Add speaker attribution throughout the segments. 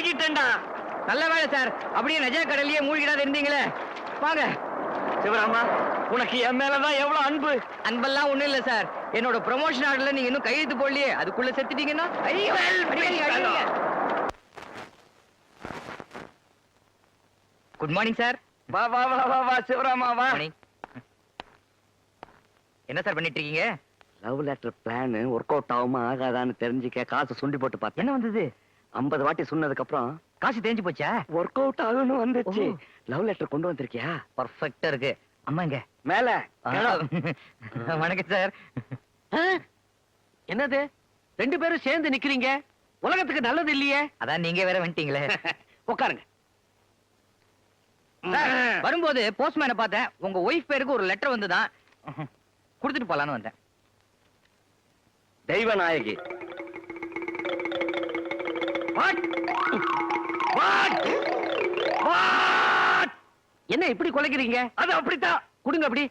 Speaker 1: முழுகிட்டேன்டா நல்ல வேலை சார். அப்படியே நஜா கடல்லயே மூழ்கிடாத இருந்தீங்களே. வாங்க. சிவராமா உனக்கு என் மேலதான் எவ்வளவு அன்பு? அன்பெல்லாம் ஒண்ணும் இல்ல சார். என்னோட ப்ரமோஷன் ஆர்டர்ல நீங்க இன்னும் கையெழுத்து போடலையே. அதுக்குள்ள செத்துட்டீங்கன்னா. குட் மார்னிங் சார் வா வா வா வா வா சிவராமா வா. என்ன சார் பண்ணிட்டு இருக்கீங்க
Speaker 2: love letter plan work out ஆகுமா ஆகாதான்னு தெரிஞ்சுக்க காசு சுண்டி போட்டு பார்த்தேன்.
Speaker 1: என்ன வந்தது?
Speaker 2: ஐம்பது வாட்டி சொன்னதுக்கு அப்புறம்
Speaker 1: காசு தேஞ்சு போச்சா?
Speaker 2: ஒர்க் அவுட் ஆகும்னு வந்துச்சு. லவ் லெட்டர் கொண்டு வந்திருக்கியா?
Speaker 1: பர்ஃபெக்ட்டா இருக்கு. அம்மா இங்க.
Speaker 2: மேல.
Speaker 1: வணக்கம் சார்
Speaker 2: என்னது? ரெண்டு பேரும் சேர்ந்து நிக்கிறீங்க? உலகத்துக்கு நல்லது இல்லையே?
Speaker 1: அதான் நீங்க வேற வந்துட்டீங்களே.
Speaker 2: உட்காருங்க.
Speaker 1: வரும்போது போஸ்ட்மேனை பார்த்தேன். உங்க ஒய்ஃப் பேருக்கு ஒரு லெட்டர் வந்துதான் கொடுத்துட்டு போலான்னு வந்தேன்.
Speaker 2: தெய்வநாயகி. என்ன இப்படி குலைக்கிறீங்க?
Speaker 1: அது அப்படித்தான்.
Speaker 2: கொடுங்க அப்படி.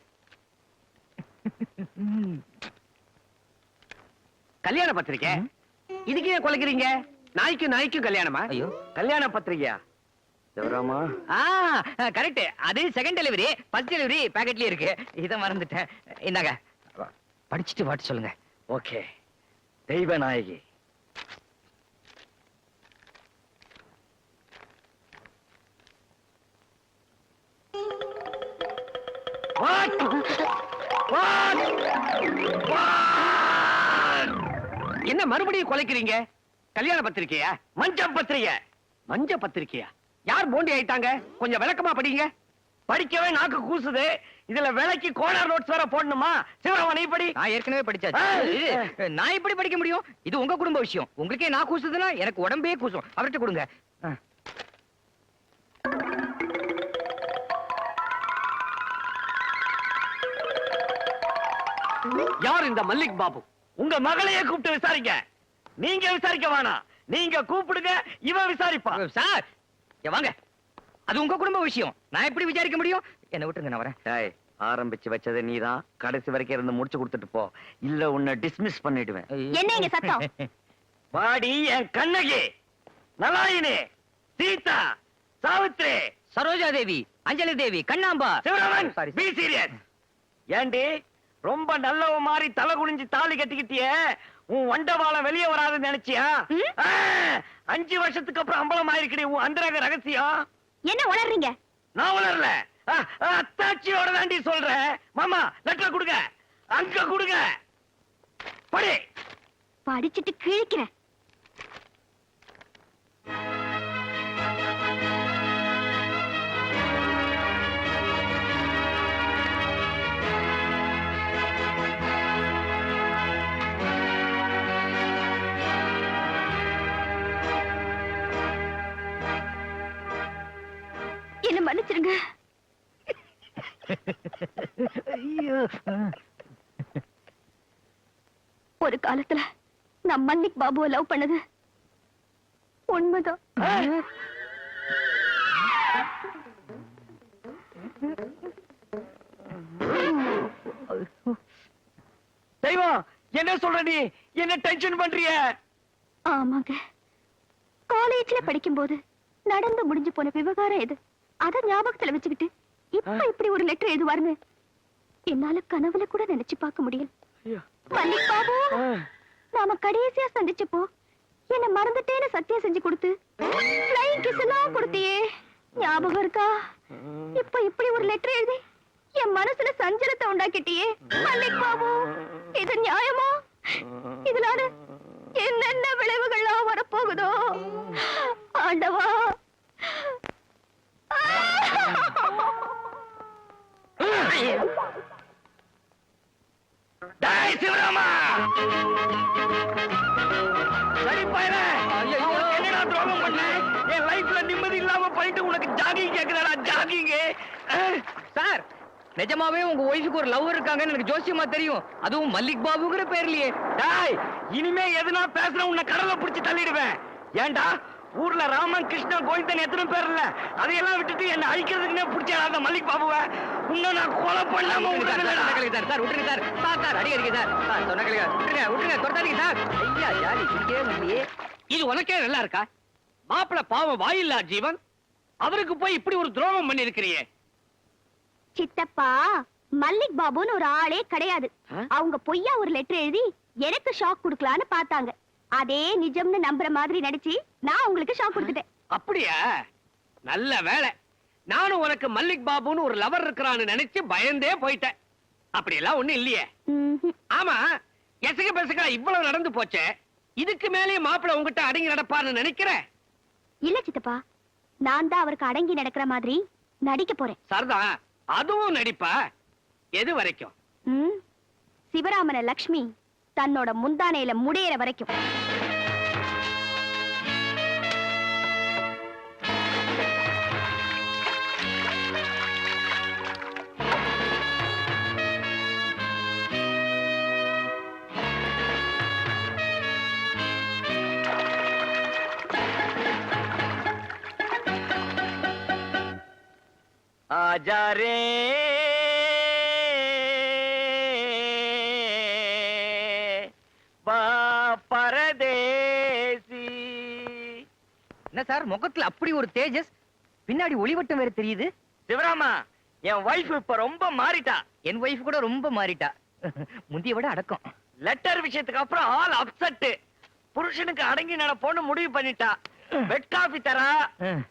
Speaker 2: கல்யாண பத்திரிக்கை? இதுக்கு ஏன் குலைக்கிறீங்க? நாய்க்கு நாய்க்கும் கல்யாணமா?
Speaker 1: ஐயோ.
Speaker 2: கல்யாண பத்திரிக்கையா? சிவராமா
Speaker 1: ஆ கரெக்ட் அது செகண்ட் டெலிவரி ஃபர்ஸ்ட் டெலிவரி பேக்கெட்லயே இருக்கு. இத மறந்துட்டேன். இந்தாங்க. படிச்சுட்டு வாட்டு சொல்லுங்க.
Speaker 2: ஓகே. தெய்வநாயகி What? என்ன மறுபடியும் கொலைக்கிறீங்க? கல்யாண பத்திரிக்கையா? மஞ்ச பத்திரிக்கை. மஞ்ச பத்திரிக்கையா? யார் போண்டி ஆயிட்டாங்க? கொஞ்சம் விளக்கமா படிங்க. படிக்கவே நாக்கு கூசுது. இதுல விலைக்கு கோனார் நோட்ஸ் வேற போடணுமா? சிவராம நீ படி.
Speaker 1: நான் ஏற்கனவே படிச்சாச்சு. நான் எப்படி படிக்க முடியும்? இது உங்க குடும்ப விஷயம். உங்களுக்கே நான் கூசுதுன்னா எனக்கு உடம்பே கூசும். அவர்கிட்ட கொடுங்க.
Speaker 2: யார் இந்த மல்லிக் பாபு? உங்க மகளையே கூப்பிட்டு விசாரிங்க. நீங்க விசாரிக்க வேணாம். நீங்க கூப்பிடுங்க இவன் விசாரிப்பான்.
Speaker 1: சார் இங்க வாங்க. அது உங்க குடும்ப விஷயம். நான் எப்படி விசாரிக்க முடியும்? என்ன விட்டுருங்க நான் வரேன்.
Speaker 2: டேய் ஆரம்பிச்சு வச்சது நீதான். கடைசி வரைக்கும் இருந்து முடிச்சு கொடுத்துட்டு போ. இல்ல உன்னை டிஸ்மிஸ் பண்ணிடுவேன்.
Speaker 3: என்ன இங்க சத்தம்?
Speaker 2: வாடி என் Kannagi. Nalayini Sita Savitri.
Speaker 1: Saroja Devi Anjali Devi Kannamba.
Speaker 2: Sivaraman
Speaker 1: sorry
Speaker 2: be serious ஏண்டி ரொம்ப நல்லவ மாதிரி தலை குனிஞ்சு தாலி கட்டிக்கிட்டியே. உன் வண்டவாளம் வெளியே வராதுன்னு நினைச்சியா? அஞ்சு வருஷத்துக்கு அப்புறம் அம்பலம் ஆயிருக்கடி உன் அந்தரக ரகசியம்.
Speaker 3: என்ன உளறீங்க?
Speaker 2: நான் ஆ, அத்தாச்சியோட தாண்டி சொல்றேன் மாமா லெட்டர் கொடுங்க. அங்க கொடுங்க. படி.
Speaker 3: படிச்சிட்டு கிழிக்கிறேன். என்ன மன்னிச்சிருங்க ஒரு காலத்துல நான் மல்லிக் பாபுவை லவ் பண்ணது. உண்மைதான்.
Speaker 2: தெய்வம் என்ன சொல்ற நீ? என்ன டென்ஷன் பண்றிய?
Speaker 3: ஆமாங்க. காலேஜ்ல படிக்கும்போது நடந்து முடிஞ்சு போன விவகாரம் இது அத ஞாபகத்துல வச்சுக்கிட்டு இப்ப இப்படி ஒரு லெட்டர் எழுதுவாருன்னு என்னால கனவுல கூட நினைச்சு பார்க்க முடியல. பாபு நாம கடைசியா சந்திச்சப்போ என்ன மறந்துட்டேன்னு சத்தியம் செஞ்சு கொடுத்து எல்லாம் கொடுத்தியே. ஞாபகம் இருக்கா? இப்ப இப்படி ஒரு லெட்டர் எழுதி என் மனசுல சஞ்சலத்தை உண்டாக்கிட்டியே. மல்லிக் பாபு இது நியாயமா? இதனால என்னென்ன விளைவுகள்லாம் வரப்போகுதோ? ஆண்டவா.
Speaker 2: சிவராமா! என்னடா துரோகம் பண்ண? என் லைஃப்ல நிம்மதி இல்லாம பண்ணிட்டு உனக்கு ஜாகிங் கேக்குறடா ஜாகிங்
Speaker 1: சார் நிஜமாவே உங்க ஒய்ஃபுக்கு ஒரு லவ் இருக்காங்கன்னு எனக்கு ஜோசியமா தெரியும். அதுவும் மல்லிக் பாபுங்கிற பேர்லயே.
Speaker 2: டேய் இனிமே எதுனா பேசுற உன்னை கடல்ல புடிச்சு தள்ளிடுவேன். ஏன்டா? ஊர்ல ராமன் கிருஷ்ணன் கோவிந்தன் எத்தனை பேர் இல்ல அதையெல்லாம் விட்டுட்டு என்ன அழிக்கிறதுக்குன்னே புடிச்ச அந்த மல்லிக் பாபுவை உன்னை நான் கொலை பண்ணாம விடுறேன்டா.
Speaker 1: சார், சார், சார், விட்டுருங்க சார். சார், சார், அடி அடிங்க சார். சார், சொன்ன. விட்டுருங்க, விட்டுருங்க, துரத்தாதீங்க சார். ஐயா, ஜாலி, சிரிக்கவே முடியலையே.
Speaker 2: இது உனக்கே நல்லா இருக்கா மாப்பிள பாவம் வாயில்லா ஜீவன் அவருக்கு போய் இப்படி ஒரு துரோகம் பண்ணிருக்கிறியே
Speaker 3: சித்தப்பா மல்லிக் பாபுன்னு ஒரு ஆளே கிடையாது? அவங்க பொய்யா ஒரு லெட்டர் எழுதி எனக்கு ஷாக் கொடுக்கலான்னு பார்த்தாங்க அதே நிஜம்னு நம்புற மாதிரி நடிச்சு நான் உங்களுக்கு ஷாக் கொடுத்துட்டேன்.
Speaker 2: அப்படியா? நல்ல வேலை நானும் உனக்கு மல்லிக் பாபுன்னு ஒரு லவர் இருக்கிறான்னு நினைச்சு பயந்தே போயிட்டேன். அப்படியெல்லாம் ஒண்ணும் இல்லையே.
Speaker 3: ம்ஹும்.
Speaker 2: ஆமா எசக பெசகா இவ்வளவு நடந்து போச்சே. இதுக்கு மேலேயே மாப்பிள உங்ககிட்ட அடங்கி நடப்பார்னு நினைக்கிறேன்
Speaker 3: இல்ல சித்தப்பா நான் தான் அவருக்கு அடங்கி நடக்கிற மாதிரி நடிக்க போறேன்.
Speaker 2: சரதா அதுவும் நடிப்பா? எது வரைக்கும்.
Speaker 3: சிவராமன லக்ஷ்மி தன்னோட முந்தானையில முடியற வரைக்கும்.
Speaker 2: ரே வா பரதேசி.
Speaker 1: என்ன சார் முகத்துல அப்படி ஒரு தேஜஸ்? பின்னாடி ஒளிவட்டம் வேற தெரியுது.
Speaker 2: சிவராமா என் வைஃப் இப்ப ரொம்ப மாறிட்டா.
Speaker 1: என் ஒய்ஃப் கூட ரொம்ப மாறிட்டா. முந்திய விட அடக்கம்.
Speaker 2: லெட்டர் விஷயத்துக்கு அப்புறம் ஆல் அப்செட் புருஷனுக்கு அடங்கி நடப்போன்னு முடிவு பண்ணிட்டா. வெட் காபி தரா.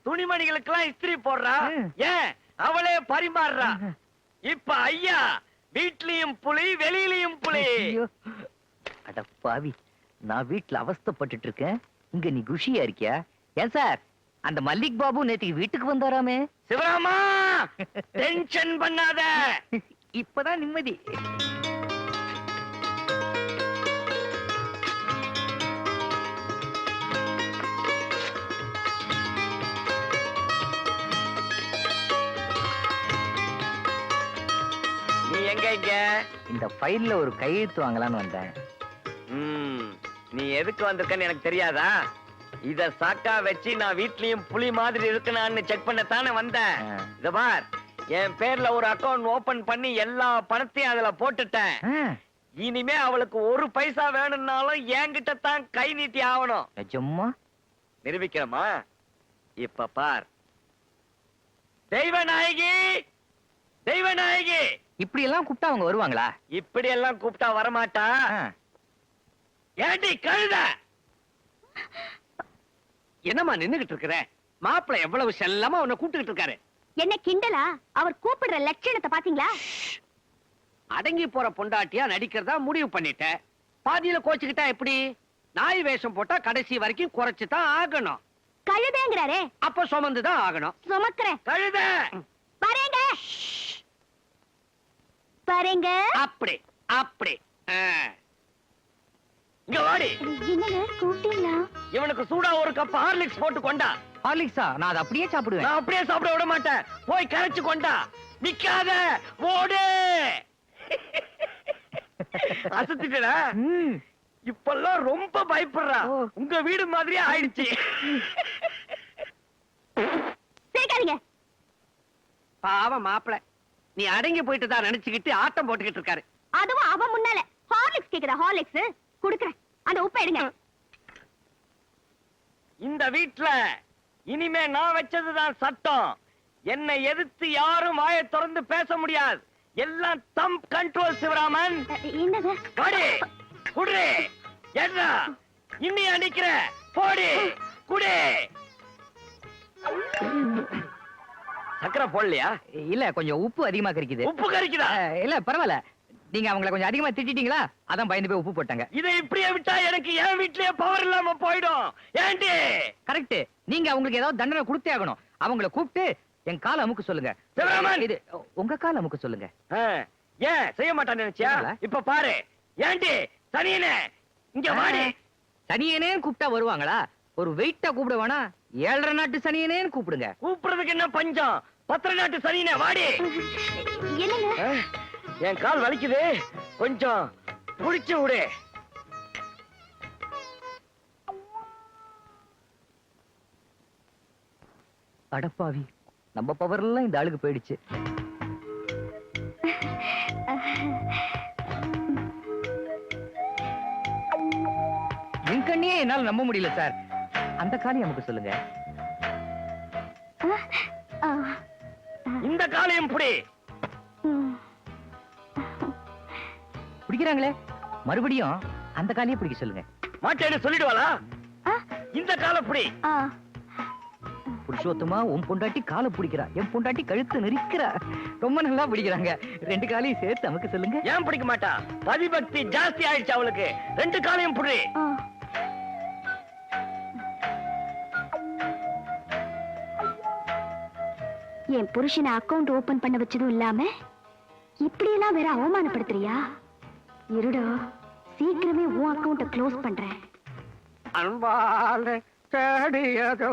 Speaker 2: துணிமணிகளுக்கு எல்லாம் இஸ்திரி போடுறா. ஏன்? அவளே பரிமாறுறா. இப்ப ஐயா வீட்லயும் புலி வெளியிலயும் புலி.
Speaker 1: அட பாவி நான் வீட்ல அவஸ்தைப்பட்டுட்டு இருக்கேன் இங்க நீ குஷியா இருக்கியா? ஏன் சார்? அந்த மல்லிக் பாபு நேத்துக்கு வீட்டுக்கு வந்தாராமே.
Speaker 2: சிவராமா டென்ஷன் பண்ணாத.
Speaker 1: இப்பதான் நிம்மதி.
Speaker 2: எங்க இங்க
Speaker 1: இந்த ஃபைல்ல ஒரு கையெழுத்து வாங்கலாம்னு வந்தேன்.
Speaker 2: ம், நீ எதுக்கு வந்திருக்கன்னு எனக்கு தெரியாதா? இத சாக்கா வச்சு நான் வீட்லயும் புலி மாதிரி இருக்கனான்னு செக் பண்ணத்தானே வந்தேன்.
Speaker 1: ஆ.
Speaker 2: இத பார் என் பேர்ல ஒரு அக்கவுண்ட் ஓபன் பண்ணி எல்லா பணத்தையும் அதுல போட்டுட்டேன்.
Speaker 1: ஆ,
Speaker 2: இனிமே அவளுக்கு ஒரு பைசா வேணும்னாலும் என்கிட்ட தான் கை நீட்டி ஆகணும்.
Speaker 1: நிஜமா
Speaker 2: நிரூபிக்கிறோமா இப்ப பார். தெய்வநாயகி! தெய்வநாயகி!
Speaker 1: இப்படி எல்லாம் கூப்பிட்டா அவங்க வருவாங்களா?
Speaker 2: இப்படி எல்லாம் கூப்பிட்டா வரமாட்டா. ஏண்டி கழுத?
Speaker 4: என்னம்மா நின்னுகிட்டு இருக்கிற? மாப்பிள்ளை எவ்வளவு செல்லமா உன்னை கூப்பிட்டுக்கிட்டு இருக்காரு.
Speaker 3: என்ன கிண்டலா? அவர் கூப்பிடுற லட்சணத்தை பாத்தீங்களா?
Speaker 4: அடங்கி போற பொண்டாட்டியா நடிக்கிறதா முடிவு பண்ணிட்ட. பாதியில கோச்சுக்கிட்டா எப்படி? நாய் வேஷம் போட்டா கடைசி வரைக்கும் குறைச்சு தான் ஆகணும்.
Speaker 3: கழுதேங்கிறாரே.
Speaker 4: அப்ப சுமந்து தான் ஆகணும்.
Speaker 3: சுமக்கிறேன்.
Speaker 2: கழுத!
Speaker 3: வரேங்க. வரேங்க
Speaker 4: அப்படி அப்படி.
Speaker 2: இங்க வாடி
Speaker 3: என்னங்க கூப்பிட்டீங்களா?
Speaker 2: இவனுக்கு சூடா ஒரு கப் ஹார்லிக்ஸ் போட்டு கொண்டா.
Speaker 1: ஹார்லிக்ஸா? நான் அதை அப்படியே சாப்பிடுவேன்.
Speaker 2: நான் அப்படியே சாப்பிட விட மாட்டேன். போய் கரைச்சு கொண்டா. நிக்காத. ஓடு. அசத்திட்டா
Speaker 1: ம்.
Speaker 2: இப்பெல்லாம் ரொம்ப பயப்படுறா. உங்க வீடு மாதிரியே ஆயிடுச்சு.
Speaker 4: பாவம் மாப்பிள்ளை நீ அடங்கி போயிட்டு தான் நினைச்சுக்கிட்டு ஆட்டம் போட்டுக்கிட்டு இருக்காரு.
Speaker 3: அதுவும் அவன் முன்னால. ஹார்லிக்ஸ் கேக்குதா ஹார்லிக்ஸ் குடுக்குறேன். அந்த உப்பை எடுங்க.
Speaker 2: இந்த வீட்ல இனிமே நான் வச்சதுதான் சட்டம். என்னை எதிர்த்து யாரும் வாயை திறந்து பேச முடியாது. எல்லாம் தம் கண்ட்ரோல் சிவராமன். என்ன? இன்னி அடிக்கிற போடி குடி. சக்கரை போடலையா?
Speaker 1: இல்ல கொஞ்சம் உப்பு அதிகமா கறிக்குது
Speaker 2: உப்பு கறிக்குதா
Speaker 1: இல்ல பரவாயில்ல. நீங்க அவங்கள கொஞ்சம் அதிகமா திட்டிட்டீங்களா? அதான் பயந்து போய் உப்பு போட்டாங்க.
Speaker 2: இதை இப்படியே விட்டா எனக்கு என் வீட்லயே பவர் இல்லாம போயிடும். ஏண்டி?
Speaker 1: கரெக்ட் நீங்க அவங்களுக்கு ஏதாவது தண்டனை கொடுத்தே ஆகணும். அவங்கள கூப்பிட்டு என் கால அமுக்க சொல்லுங்க! இது உங்க கால அமுக்க சொல்லுங்க.
Speaker 2: ஏன் செய்ய மாட்டான்னு நினைச்சியா. இப்ப பாரு. ஏண்டி? சனியனே இங்க வாடி.
Speaker 1: சனியனேன்னு கூப்பிட்டா வருவாங்களா? ஒரு வெயிட்டா கூப்பிட வேணா ஏழரை நாட்டு சனியனேன்னு கூப்பிடுங்க.
Speaker 2: கூப்பிடுறதுக்கு என்ன பஞ்சம்? பத்திர நாட்டு சனியனே வாடி. என் கால் வலிக்குது. கொஞ்சம் புடிச்சு விடு.
Speaker 1: அடப்பாவி நம்ம பவர் எல்லாம் இந்த ஆளுக்கு போயிடுச்சு. என் கண்ணியே என்னால நம்ப முடியல சார். அந்த காணி நமக்கு சொல்லுங்க.
Speaker 2: இந்த காலையும் புடி.
Speaker 1: பிடிக்கிறாங்களே? மறுபடியும் அந்த காலியே பிடிக்க சொல்லுங்க.
Speaker 2: மாட்டேன்னு சொல்லிடுவாளா? இந்த காலை புடி.
Speaker 1: புருஷோத்தமா உன் பொண்டாட்டி காலை பிடிக்கிறா. என் பொண்டாட்டி கழுத்து நெரிக்கிறா. ரொம்ப நல்லா பிடிக்கிறாங்க. ரெண்டு காலையும் சேர்த்து நமக்கு சொல்லுங்க.
Speaker 2: ஏன் பிடிக்க மாட்டா? பதிபக்தி ஜாஸ்தி ஆயிடுச்சு அவளுக்கு. ரெண்டு காலையும் புடி.
Speaker 3: என் புருஷனை அக்கவுண்ட் ஓபன் பண்ண வச்சதும் இல்லாம இப்படி எல்லாம் வேற அவமானப்படுத்துறியா? இருடா சீக்கிரமே உன் அக்கவுண்ட க்ளோஸ் பண்றேன்.
Speaker 4: அன்பாலே தேடியதோ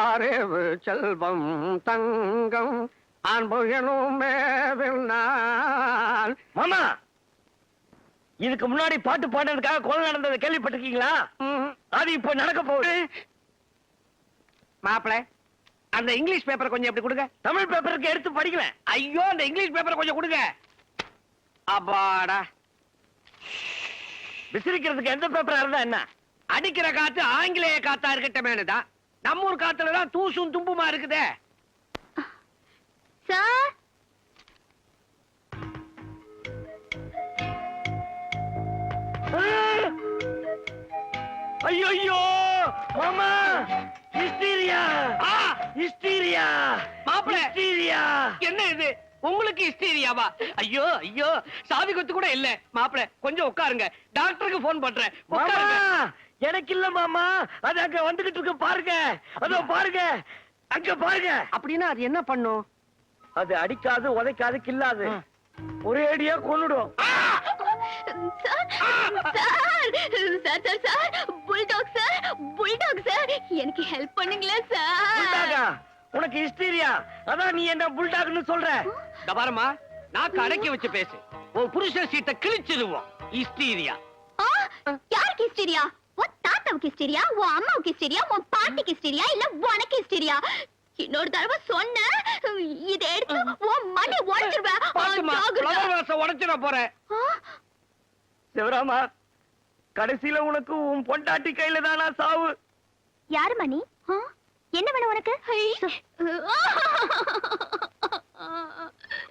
Speaker 4: அறிவு செல்வம் தங்கம் அன்பு எனும் மேவில் நான்.
Speaker 2: மாமா இதுக்கு முன்னாடி பாட்டு பாடுறதுக்காக கொலை நடந்ததை கேள்விப்பட்டிருக்கீங்களா? அது இப்ப நடக்க போகுது.
Speaker 4: மாப்பிள்ளை அந்த இங்கிலீஷ் பேப்பரை கொஞ்சம் எப்படி கொடுங்க?
Speaker 2: தமிழ் பேப்பருக்கு எடுத்து படிக்கிறேன்.
Speaker 4: ஐயோ அந்த இங்கிலீஷ் பேப்பரை கொஞ்சம் கொடுங்க. அப்பாடா.
Speaker 2: விசிறிக்கிறதுக்கு எந்த பேப்பரா இருந்தா என்ன?
Speaker 4: அடிக்கிற காத்து ஆங்கிலேய காத்தா இருக்கட்டமேனுதான் நம்ம ஊர் காத்துல தான் தூசும் தும்புமா இருக்குதே.
Speaker 3: சார்?
Speaker 2: ஐயோ மாமா. ஹிஸ்டீரியா.
Speaker 4: ஆ!
Speaker 2: ஹிஸ்டீரியா.
Speaker 4: மாப்பிளை!
Speaker 2: ஹிஸ்டீரியா.
Speaker 4: என்ன இது? உங்களுக்கு ஹிஸ்டீரியாவா? ஐயோ ஐயோ. சாவி கொத்து கூட இல்ல. மாப்பிள கொஞ்சம் உட்காருங்க. டாக்டருக்கு போன் பண்றேன்.
Speaker 2: எனக்கு இல்ல மாமா. அது அங்க வந்துகிட்டு இருக்கு. பாருங்க. அதோ பாருங்க. அங்க பாருங்க.
Speaker 4: அப்படின்னா அது என்ன பண்ணும்?
Speaker 2: அது அடிக்காது உதைக்காது கில்லாது. ஒரே அடியா கொன்னுடும்.
Speaker 3: Sir sir sir bulldog sir bulldog sir எனக்கு ஹெல்ப் பண்ணுங்களேன் சார்.
Speaker 2: உனக்கு ஹிஸ்டீரியா அதான் நீ என்ன புல்டாக்னு சொல்ற?
Speaker 4: இந்த பாரும்மா நாக்கு அடக்கி வச்சு பேசு. உன் புருஷன் சீட்டை கிழிச்சிடுவோம் ஹிஸ்டீரியா
Speaker 3: ஆ, யாருக்கு ஹிஸ்டீரியா உன் தாத்தாவுக்கு ஹிஸ்டீரியா உன் அம்மாவுக்கு ஹிஸ்டீரியா உன் பாட்டிக்கு ஹிஸ்டீரியா இல்ல உனக்கு ஹிஸ்டீரியா இன்னொரு தடவை சொன்ன இதை எடுத்து உன் மணி உடைச்சிருவேன்.
Speaker 4: உடைச்சிட போறேன்.
Speaker 2: சிவராமா கடைசியில உனக்கு உன் பொண்டாட்டி கையில தானா சாவு?
Speaker 3: யாரு மணி? என்ன வேணும் உனக்கு?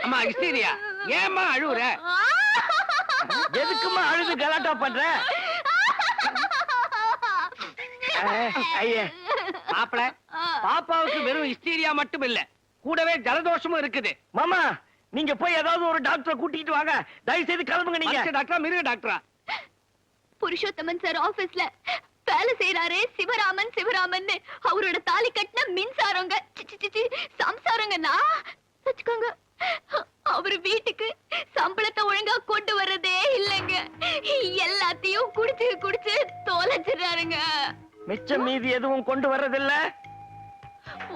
Speaker 4: அம்மா ஹிஸ்டீரியா ஏம்மா அழுவுற?
Speaker 2: எதுக்குமா அழுது கலாட்டா பண்ற? ஐயே
Speaker 4: மாப்பிள பாப்பாவுக்கு வெறும் ஹிஸ்டீரியா மட்டும் இல்ல கூடவே ஜலதோஷமும் இருக்குது.
Speaker 2: மாமா நீங்க போய் ஏதாவது ஒரு டாக்டரை கூட்டிட்டு வாங்க. தயவு செய்து கிளம்புங்க நீங்க.
Speaker 4: டாக்டரா மிருக டாக்டரா?
Speaker 3: புருஷோத்தமன் சார் ஆபீஸ்ல வேலை செய்யறாரே சிவராமன் சிவராமன் அவரோட தாலி கட்டின மின்சாரங்க. சி, சி, சி, சி, சம்சாரங்கன்னா வச்சுக்கோங்க. அவரு வீட்டுக்கு சம்பளத்தை ஒழுங்கா கொண்டு வர்றதே இல்லைங்க. எல்லாத்தையும் குடிச்சு குடிச்சு தொலைச்சிடுறாருங்க.
Speaker 2: மிச்சம் மீதி எதுவும் கொண்டு வர்றதில்ல?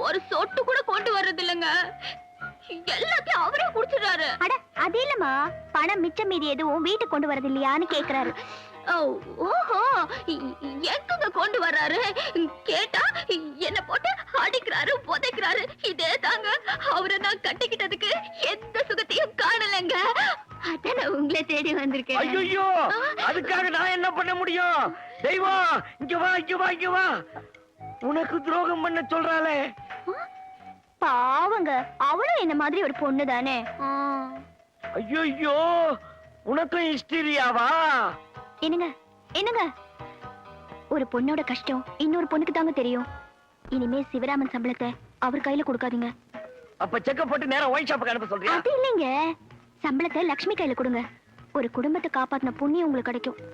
Speaker 3: ஒரு சொட்டு கூட கொண்டு வர்றது இல்லைங்க எல்லாத்தையும் அவரே குடிச்சிடுறாரு. அட அது இல்லம்மா. பணம் மிச்சம் மீதி எதுவும் வீட்டுக்கு கொண்டு வரது இல்லையான்னு கேக்குறாரு ஓஹோ. எங்க கொண்டு வர்றாரு? கேட்டா என்ன போட்டு அடிக்கிறாரு புதைக்கிறாரு. இதே தாங்க அவரை நான் கட்டிக்கிட்டதுக்கு எந்த சுகத்தையும் காணலங்க. அதான் நான் உங்களை தேடி வந்திருக்கேன்
Speaker 2: ஐயோ அதுக்காக நான் என்ன பண்ண முடியும்? தெய்வம் இங்க வா இங்க வா இங்க வா. உனக்கு துரோகம் பண்ண சொல்றாளே.
Speaker 3: பாவங்க. அவளும் என்ன மாதிரி ஒரு பொண்ணு தானே?
Speaker 2: ஐயோ உனக்கும் ஹிஸ்டீரியாவா?
Speaker 3: என்னங்க? என்னங்க? ஒரு பொண்ணோட கஷ்டம் இன்னொரு பொண்ணுக்கு தாங்க தெரியும். இனிமே சிவராமன் சம்பளத்தை அவர் கையில கொடுக்காதீங்க.
Speaker 2: அப்ப செக்க போட்டு நேரா ஒயின் ஷாப்புக்கு அனுப்ப சொல்றியா?
Speaker 3: அது இல்லைங்க. சம்பளத்தை லக்ஷ்மி கையில கொடுங்க. ஒரு குடும்பத்தை காப்பாத்தின புண்ணியம் உங்களுக்கு கிடைக்கும்.